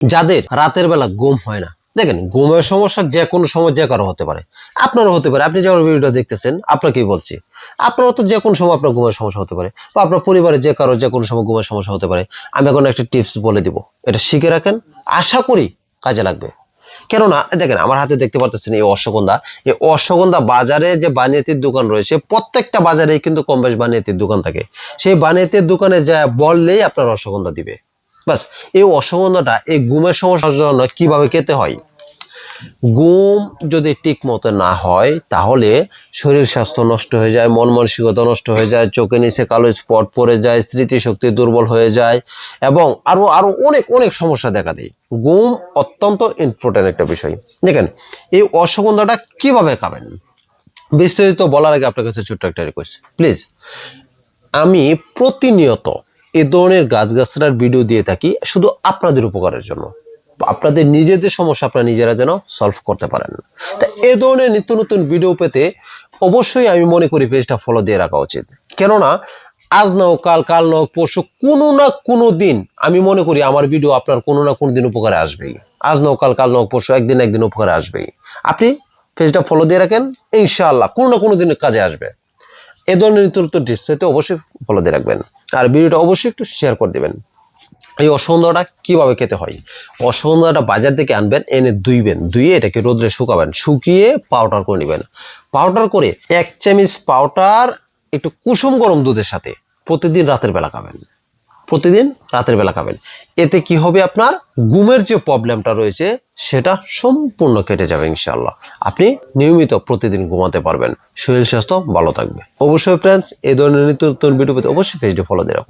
যাদের রাতের বেলা ঘুম হয় না। দেখেন, ঘুমের সমস্যা যে কোনো সময় যে কারও হতে পারে। আপনারও হতে পারে। আপনি যেমন ভিডিওটা দেখতেছেন, আপনাকেই বলছি। আপনারও তো যে কোনো সময় আপনার ঘুমের সমস্যা হতে পারে বা আপনার পরিবারে যে কারও যে কোনো সময় ঘুমের সমস্যা হতে পারে, আমি এখন একটা টিপস বলে দিব। এটা শিখে রাখেন। আশা করি কাজে লাগবে। কেননা, দেখেন, আমার হাতে দেখতে পারতেছেন এই অশ্বগন্ধা। এই অশ্বগন্ধা বাজারে যে বানিয়াতির দোকান রয়েছে, প্রত্যেকটা বাজারেই কিন্তু কম বেশ বানিয়াতির দোকান থাকে। সেই বানিয়াতির দোকানে যা বললেই আপনার অশ্বগন্ধা দিবে। বাস, এই অশ্বগন্ধাটা এই ঘুমের সমস্যার জন্য কীভাবে খেতে হয়? ঘুম যদি ঠিক মতো না হয়, তাহলে শরীর স্বাস্থ্য নষ্ট হয়ে যায়, মন মানসিকতা নষ্ট হয়ে যায় চোখে নিচে কালো স্পট পড়ে যায়, স্মৃতিশক্তি দুর্বল হয়ে যায়, এবং আরও আরও অনেক অনেক সমস্যা দেখা দেয়। ঘুম অত্যন্ত ইম্পর্টেন্ট একটা বিষয়। দেখেন, এই অশ্বগন্ধাটা কীভাবে খাবেন? বিস্তারিত বলার আগে আপনার কাছে ছোট্ট একটা রিকোয়েস্ট প্লিজ আমি প্রতিনিয়ত এ ধরনের গাছগাছড়ার ভিডিও দিয়ে থাকি শুধু আপনাদের উপকারের জন্য। আপনাদের নিজেদের সমস্যা আপনারা নিজেরা যেন সলভ করতে পারেন। তা এ ধরনের নিত্য নতুন ভিডিও পেতে অবশ্যই আমি মনে করি পেজটা ফলো দিয়ে রাখা উচিত। কেননা, আজ না হোক, কাল কাল না হোক, পরশু কোনো না কোনো দিন আমি মনে করি আমার ভিডিও আপনার কোনো না কোনো দিন উপকারে আসবেই। আজ না হোক, কাল কাল না হোক, পরশু একদিন একদিন উপকারে আসবেই। আপনি পেজটা ফলো দিয়ে রাখেন, ইনশাআল্লাহ কোনো না কোনো দিন কাজে আসবে। এ ধরনের নিত্য নতুন ডিসপ্লেতে অবশ্যই ফলো দিয়ে রাখবেন। আর ভিডিওটা অবশ্যই একটু শেয়ার করে দেবেন। এই অসুগন্ধাটা কীভাবে খেতে হয়? অসুগন্ধাটা বাজার থেকে আনবেন, এনে ধুইবেন ধুয়ে এটাকে রোদ্রে শুকাবেন, শুকিয়ে পাউডার করে নেবেন। পাউডার করে এক চামচ পাউডার একটু কুসুম গরম দুধের সাথে প্রতিদিন রাতের বেলা খাবেন। প্রতিদিন রাতের বেলা খাবেন। এতে কি হবে আপনার? ঘুমের যে প্রবলেমটা রয়েছে, সেটা সম্পূর্ণ কেটে যাবে ইনশাল্লাহ আপনি নিয়মিত প্রতিদিন ঘুমাতে পারবেন। শরীর স্বাস্থ্য ভালো থাকবে। অবশ্যই ফ্রেন্ডস এই ধরনের নিত্য নতুন ভিডিও পেতে অবশ্যই ফেসবুক ফলো দিয়ে রাখুন।